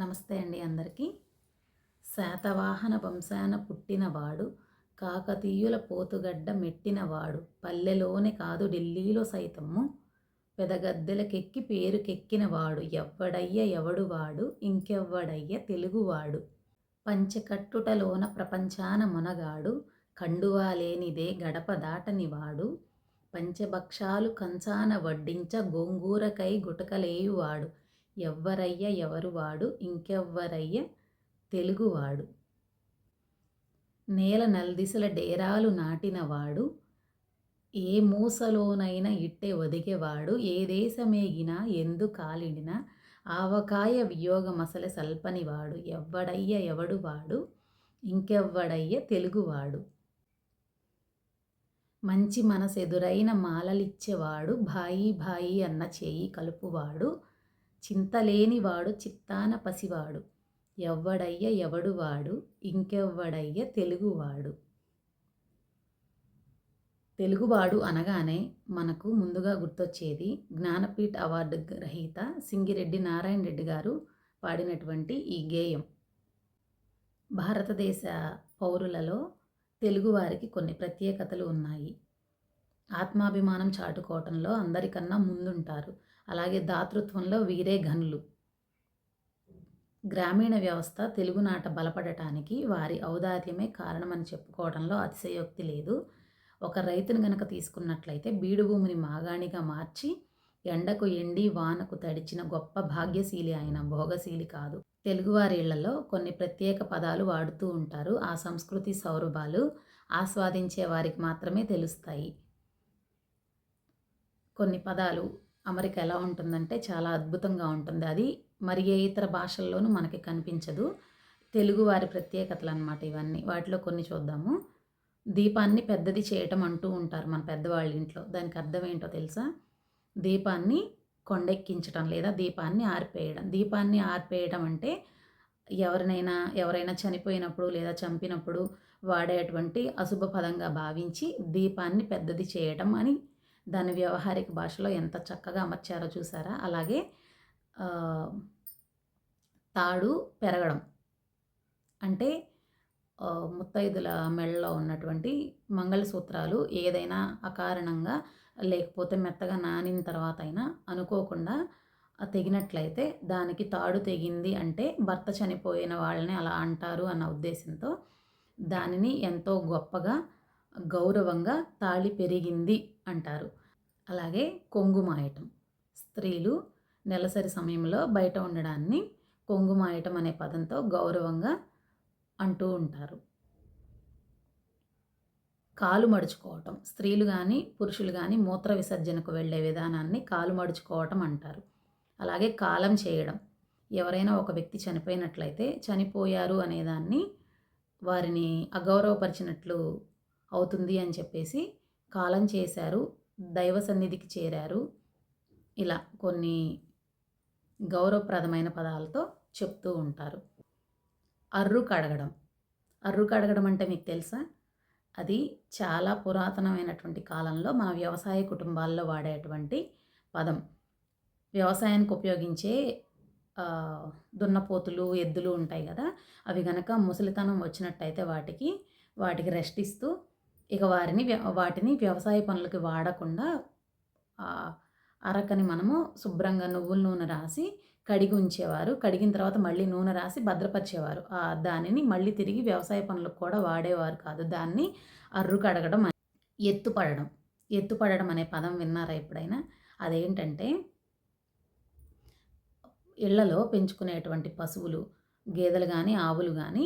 నమస్తే అండి అందరికీ. శాతవాహన వంశాన పుట్టినవాడు కాకతీయుల పోతుగడ్డ మెట్టినవాడు పల్లెలోనే కాదు ఢిల్లీలో సైతము. పెదగద్దెలకెక్కి పేరుకెక్కినవాడు ఎవ్వడయ్య ఎవడు వాడు ఇంకెవ్వడయ్య తెలుగువాడు. పంచకట్టుటలోన ప్రపంచాన మునగాడు కండువా లేనిదే గడప దాటనివాడు. పంచభక్షాలు కంచాన వడ్డించ గోంగూరకై గుటకలేయువాడు ఎవ్వరయ్య ఎవరు వాడు ఇంకెవ్వరయ్య తెలుగువాడు. నేల నల్దిశల డేరాలు నాటినవాడు ఏ మూసలోనైనా ఇట్టే ఒదిగేవాడు ఏ దేశమేగినా ఎందు కాలిడినా ఆవకాయ వియోగమసల సల్పనివాడు ఎవ్వడయ్య ఎవడు వాడు ఇంకెవ్వడయ్య తెలుగువాడు. మంచి మనసెదురైన మాలలిచ్చేవాడు భాయి భాయి అన్న చేయి కలుపువాడు చింతలేనివాడు చిత్తాన పసివాడు. ఎవ్వడయ్య ఎవడువాడు ఇంకెవ్వడయ్య తెలుగువాడు. తెలుగువాడు అనగానే మనకు ముందుగా గుర్తొచ్చేది జ్ఞానపీఠ అవార్డు గ్రహీత సింగిరెడ్డి నారాయణ రెడ్డి గారు పాడినటువంటి ఈ గేయం. భారతదేశ పౌరులలో తెలుగువారికి కొన్ని ప్రత్యేకతలు ఉన్నాయి. ఆత్మాభిమానం చాటుకోవటంలో అందరికన్నా ముందుంటారు. అలాగే దాతృత్వంలో వీరే ఘనులు. గ్రామీణ వ్యవస్థ తెలుగునాట బలపడటానికి వారి ఔదార్యమే కారణమని చెప్పుకోవడంలో అతిశయోక్తి లేదు. ఒక రైతును గనక తీసుకున్నట్లయితే బీడు భూమిని మాగాణిగా మార్చి ఎండకు ఎండి వానకు తడిచిన గొప్ప భాగ్యశీలి అయిన భోగశీలి కాదు. తెలుగువారిళ్ళలో కొన్ని ప్రత్యేక పదాలు వాడుతూ ఉంటారు. ఆ సంస్కృతి సౌరభాలు ఆస్వాదించే వారికి మాత్రమే తెలుస్తాయి. కొన్ని పదాలు అమరిక ఎలా ఉంటుందంటే చాలా అద్భుతంగా ఉంటుంది. అది మరి ఏ ఇతర భాషల్లోనూ మనకి కనిపించదు. తెలుగు వారి ప్రత్యేకతలు అనమాట ఇవన్నీ. వాటిలో కొన్ని చూద్దాము. దీపాన్ని పెద్దది చేయటం అంటూ ఉంటారు మన పెద్దవాళ్ళ ఇంట్లో. దానికి అర్థం ఏంటో తెలుసా? దీపాన్ని కొండెక్కించటం లేదా దీపాన్ని ఆర్పేయడం. దీపాన్ని ఆర్పేయడం అంటే ఎవరినైనా ఎవరైనా చనిపోయినప్పుడు లేదా చంపినప్పుడు వాడేటువంటి అశుభ పదంగా భావించి దీపాన్ని పెద్దది చేయటం అని దాని వ్యవహారిక భాషలో ఎంత చక్కగా అమర్చారో చూసారా? అలాగే తాడు పెరగడం. అంటే ముత్తైదుల మెళ్ళలో ఉన్నటువంటి మంగళసూత్రాలు ఏదైనా అకారణంగా లేకపోతే మెత్తగా నానిన తర్వాత అయినా అనుకోకుండా తెగినట్లయితే దానికి తాడు తెగింది అంటే భర్త చనిపోయిన వాళ్ళని అలా అంటారు అన్న ఉద్దేశంతో దానిని ఎంతో గొప్పగా గౌరవంగా తాళి పెరిగింది అంటారు. అలాగే కొంగు మాయటం. స్త్రీలు నెలసరి సమయంలో బయట ఉండడాన్ని కొంగు మాయటం అనే పదంతో గౌరవంగా అంటూ ఉంటారు. కాలు మడుచుకోవటం. స్త్రీలు కానీ పురుషులు కానీ మూత్ర విసర్జనకు వెళ్ళే విధానాన్ని కాలు మడుచుకోవటం అంటారు. అలాగే కాలం చేయడం. ఎవరైనా ఒక వ్యక్తి చనిపోయినట్లయితే చనిపోయారు అనేదాన్ని వారిని అగౌరవపరిచినట్లు అవుతుంది అని చెప్పేసి కాలం చేశారు దైవ సన్నిధికి చేరారు. ఇలా కొన్ని గౌరవప్రదమైన పదాలతో చెప్తూ ఉంటారు. అర్రు కడగడం అర్రు కడగడం అంటే మీకు తెలుసా? అది చాలా పురాతనమైనటువంటి కాలంలో మన వ్యవసాయ కుటుంబాల్లో వాడేటువంటి పదం. వ్యవసాయానికి ఉపయోగించే దున్నపోతులు ఎద్దులు ఉంటాయి కదా అవి గనక ముసలితనం వచ్చినట్టయితే వాటికి వాటికి రెస్ట్ ఇస్తూ ఇక వారిని వాటిని వ్యవసాయ పనులకి వాడకుండా అరకని మనము శుభ్రంగా నువ్వుల నూనె రాసి కడిగి ఉంచేవారు. కడిగిన తర్వాత మళ్ళీ నూనె రాసి భద్రపరిచేవారు. దానిని మళ్ళీ తిరిగి వ్యవసాయ పనులకు కూడా వాడేవారు కాదు. దాన్ని అర్రు కడగడం ఎత్తుపడడం. ఎత్తుపడడం అనే పదం విన్నారా ఎప్పుడైనా? అదేంటంటే ఇళ్ళలో పెంచుకునేటువంటి పశువులు గేదెలు కానీ ఆవులు కానీ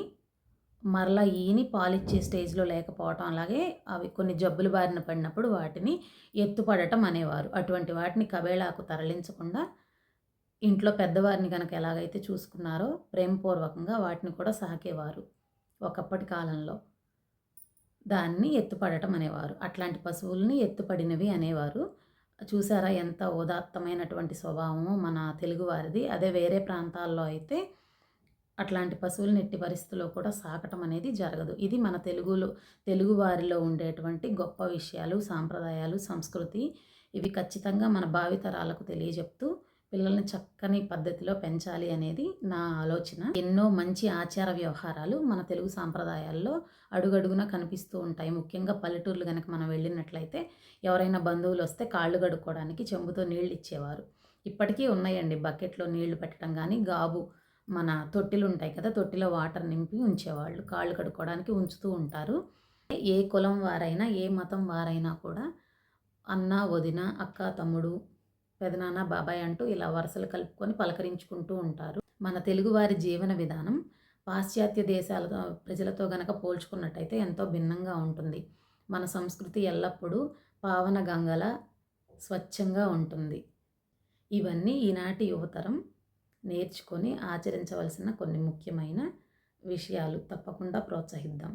మరలా ఈని పాలిచ్చే స్టేజ్లో లేకపోవటం అలాగే అవి కొన్ని జబ్బులు బారిన పడినప్పుడు వాటిని ఎత్తుపడటం అనేవారు. అటువంటి వాటిని కబేళాకు తరలించకుండా ఇంట్లో పెద్దవారిని కనుక ఎలాగైతే చూసుకున్నారో ప్రేమపూర్వకంగా వాటిని కూడా సాకేవారు ఒకప్పటి కాలంలో. దాన్ని ఎత్తుపడటం అనేవారు. అట్లాంటి పశువుల్ని ఎత్తుపడినవి అనేవారు. చూసారా ఎంత ఉదాత్తమైనటువంటి స్వభావము మన తెలుగువారిది అదే వేరే ప్రాంతాల్లో అయితే అట్లాంటి పశువులను ఎట్టి పరిస్థితుల్లో కూడా సాకటం అనేది జరగదు. ఇది మన తెలుగులో తెలుగు వారిలో ఉండేటువంటి గొప్ప విషయాలు సాంప్రదాయాలు సంస్కృతి. ఇవి ఖచ్చితంగా మన భావితరాలకు తెలియజెప్తూ పిల్లల్ని చక్కని పద్ధతిలో పెంచాలి అనేది నా ఆలోచన. ఎన్నో మంచి ఆచార వ్యవహారాలు మన తెలుగు సాంప్రదాయాల్లో అడుగడుగున కనిపిస్తూ ఉంటాయి. ముఖ్యంగా పల్లెటూర్లు కనుక మనం వెళ్ళినట్లయితే ఎవరైనా బంధువులు వస్తే కాళ్ళు కడుక్కోవడానికి చెంబుతో నీళ్ళు ఇచ్చేవారు. ఇప్పటికీ ఉన్నాయండి. బకెట్లో నీళ్ళు పెట్టడం కానీ గాబు మన తొట్టిలు ఉంటాయి కదా తొట్టిలో వాటర్ నింపి ఉంచేవాళ్ళు. కాళ్ళు కడుక్కోవడానికి ఉంచుతూ ఉంటారు. ఏ కులం వారైనా ఏ మతం వారైనా కూడా అన్న వదిన అక్క తమ్ముడు పెదనాన్న బాబాయ్ అంటూ ఇలా వరుసలు కలుపుకొని పలకరించుకుంటూ ఉంటారు. మన తెలుగువారి జీవన విధానం పాశ్చాత్య దేశాలతో ప్రజలతో గనక పోల్చుకున్నట్టయితే ఎంతో భిన్నంగా ఉంటుంది. మన సంస్కృతి ఎల్లప్పుడూ పావన గంగల స్వచ్ఛంగా ఉంటుంది. ఇవన్నీ ఈనాటి యువతరం నేర్చుకొని ఆచరించవలసిన కొన్ని ముఖ్యమైన విషయాలు తప్పకుండా ప్రోత్సహిద్దాం.